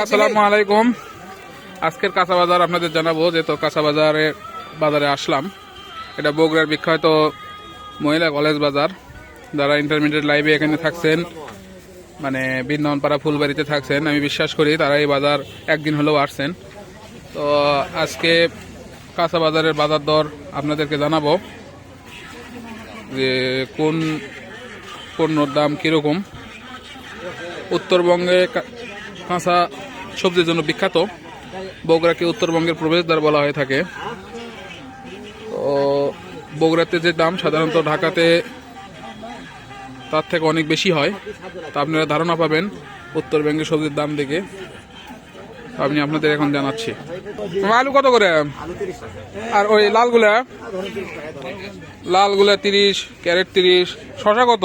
আসসালামু আলাইকুম। আজকের কাঁচা বাজার আপনাদের জানাব যে তো কাঁচা বাজারে বাজারে আসলাম। এটা বগুড়ার বিখ্যাত মহিলা কলেজ বাজার। যারা ইন্টারমিডিয়েট লাইভে এখানে থাকছেন মানে বৃন্দাবনপাড়া ফুলবাড়িতে থাকছেন, আমি বিশ্বাস করি তারা এই বাজার একদিন হলেও আসছেন। তো আজকে কাঁচা বাজারের বাজার দর আপনাদেরকে জানাব যে কোন পণ্যর দাম কীরকম। উত্তরবঙ্গে কাঁচা সবজির জন্য বিখ্যাত। বগুড়াকে উত্তরবঙ্গের প্রবেশদ্বার বলা হয়ে থাকে। তো বগুড়াতে যে দাম সাধারণত ঢাকাতে তার থেকে অনেক বেশি হয়। তা আপনারা ধারণা পাবেন উত্তরবঙ্গের সবজির দাম দেখে। আমি আপনাদের এখন জানাচ্ছি। আলু কত করে? আর ওই লালগুলা? লালগুলা তিরিশ, ক্যারেট তিরিশ শশা কত?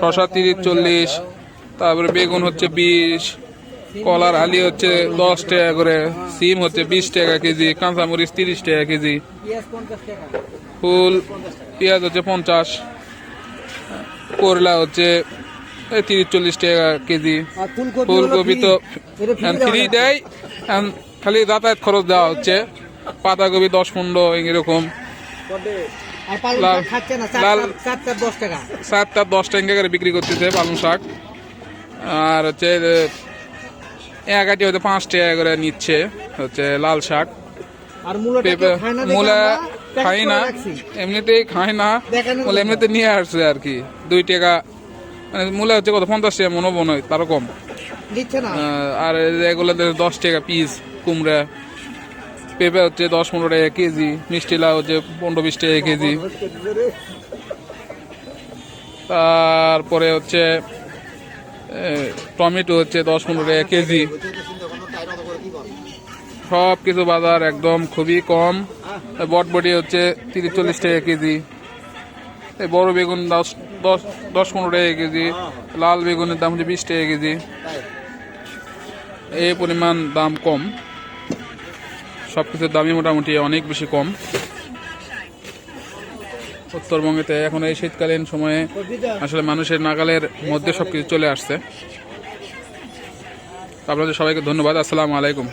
শশা তিরিশ, চল্লিশ তারপরে বেগুন হচ্ছে বিশ কলার আলি হচ্ছে দশ টাকা করে সিম হচ্ছে বিশ টাকা কেজি কাঁচামরিচ তিরিশ টাকা কেজি ফুল পেঁয়াজ হচ্ছে পঞ্চাশ করলা হচ্ছে তিরিশ চল্লিশ টাকা কেজি ফুলকপি তো ফ্রি। দেয় খালি যাতায়াত খরচ দেওয়া হচ্ছে পাতাকপি দশ পনেরো এরকম। টাকা। সাতটা দশ টাকা করে বিক্রি করতেছে পালং শাক। আর হচ্ছে এক আটি হয়তো পাঁচ টাকা করে নিচ্ছে হচ্ছে লাল শাক। খায় মূলা খাই না। এমনিতেই খাই না। মূলা এমনিতে নিয়ে আসছে আর কি। দুই টাকা। মানে মূলা হচ্ছে কত? পঞ্চাশ টাকা মনে মনে হয় তারও কম। আর এগুলো দশ টাকা পিস কুমড়া। পেঁপে হচ্ছে দশ পনেরো টাকা কেজি। মিষ্টি লাউ হচ্ছে পনেরো বিশ টাকা কেজি। তারপরে হচ্ছে টমেটো হচ্ছে দশ পনেরো টাকা কেজি। সব কিছু বাজার একদম খুবই কম। বটবটি হচ্ছে তিরিশ চল্লিশ টাকা কেজি। বড় বেগুন দশ দশ দশ পনেরো টাকা কেজি। লাল বেগুনের দাম হচ্ছে বিশ টাকা কেজি। এই পরিমাণ দাম কম। সব কিছুর দামই মোটামুটি অনেক বেশি কম। উত্তরবঙ্গেতে এখন এই শীতকালীন সময়ে আসলে মানুষের নাগালের মধ্যে সবকিছু চলে আসছে। আপনাদের সবাইকে ধন্যবাদ। আসসালামু আলাইকুম।